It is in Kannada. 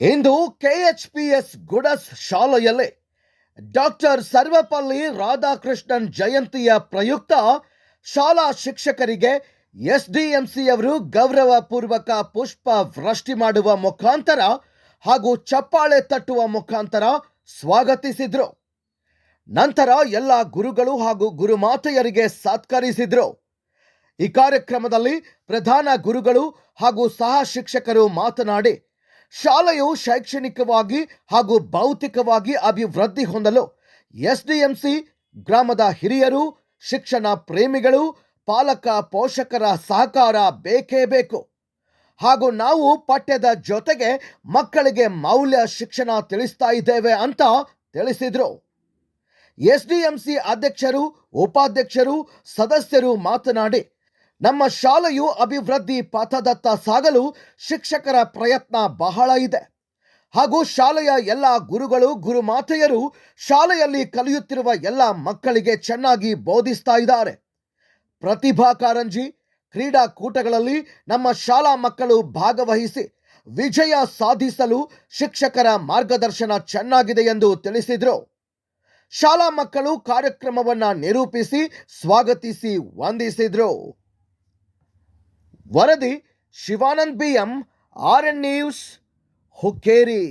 ಇಂದು ಕೆಎಚ್ಪಿಎಸ್ ಗುಡಸ್ ಶಾಲೆಯಲ್ಲಿ ಡಾಕ್ಟರ್ ಸರ್ವಪಲ್ಲಿ ರಾಧಾಕೃಷ್ಣನ್ ಜಯಂತಿಯ ಪ್ರಯುಕ್ತ ಶಾಲಾ ಶಿಕ್ಷಕರಿಗೆ ಎಸ್ಡಿಎಂಸಿಯವರು ಗೌರವ ಪೂರ್ವಕ ಪುಷ್ಪ ವೃಷ್ಟಿ ಮಾಡುವ ಮುಖಾಂತರ ಹಾಗೂ ಚಪ್ಪಾಳೆ ತಟ್ಟುವ ಮುಖಾಂತರ ಸ್ವಾಗತಿಸಿದ್ರು. ನಂತರ ಎಲ್ಲ ಗುರುಗಳು ಹಾಗೂ ಗುರುಮಾತೆಯರಿಗೆ ಸತ್ಕರಿಸಿದ್ರು. ಈ ಕಾರ್ಯಕ್ರಮದಲ್ಲಿ ಪ್ರಧಾನ ಗುರುಗಳು ಹಾಗೂ ಸಹ ಶಿಕ್ಷಕರು ಮಾತನಾಡಿ ಶಾಲೆಯು ಶೈಕ್ಷಣಿಕವಾಗಿ ಹಾಗೂ ಭೌತಿಕವಾಗಿ ಅಭಿವೃದ್ಧಿ ಹೊಂದಲು ಎಸ್ಡಿಎಂಸಿ, ಗ್ರಾಮದ ಹಿರಿಯರು, ಶಿಕ್ಷಣ ಪ್ರೇಮಿಗಳು, ಪಾಲಕ ಪೋಷಕರ ಸಹಕಾರ ಬೇಕೇ ಬೇಕು. ಹಾಗೂ ನಾವು ಪಠ್ಯದ ಜೊತೆಗೆ ಮಕ್ಕಳಿಗೆ ಮೌಲ್ಯ ಶಿಕ್ಷಣ ತಿಳಿಸ್ತಾ ಇದ್ದೇವೆ ಅಂತ ತಿಳಿಸಿದರು. ಎಸ್ಡಿಎಂಸಿ ಅಧ್ಯಕ್ಷರು, ಉಪಾಧ್ಯಕ್ಷರು, ಸದಸ್ಯರು ಮಾತನಾಡಿ ನಮ್ಮ ಶಾಲೆಯು ಅಭಿವೃದ್ಧಿ ಪಥದತ್ತ ಸಾಗಲು ಶಿಕ್ಷಕರ ಪ್ರಯತ್ನ ಬಹಳ ಇದೆ. ಹಾಗೂ ಶಾಲೆಯ ಎಲ್ಲ ಗುರುಗಳು, ಗುರುಮಾತೆಯರು ಶಾಲೆಯಲ್ಲಿ ಕಲಿಯುತ್ತಿರುವ ಎಲ್ಲ ಮಕ್ಕಳಿಗೆ ಚೆನ್ನಾಗಿ ಬೋಧಿಸ್ತಾ ಇದ್ದಾರೆ. ಪ್ರತಿಭಾ ಕಾರಂಜಿ, ಕ್ರೀಡಾಕೂಟಗಳಲ್ಲಿ ನಮ್ಮ ಶಾಲಾ ಮಕ್ಕಳು ಭಾಗವಹಿಸಿ ವಿಜಯ ಸಾಧಿಸಲು ಶಿಕ್ಷಕರ ಮಾರ್ಗದರ್ಶನ ಚೆನ್ನಾಗಿದೆ ಎಂದು ತಿಳಿಸಿದರು. ಶಾಲಾ ಮಕ್ಕಳು ಕಾರ್ಯಕ್ರಮವನ್ನು ನಿರೂಪಿಸಿ, ಸ್ವಾಗತಿಸಿ, ವಂದಿಸಿದ್ರು. ವರದಿ Shivanand B M R N news Hukkeri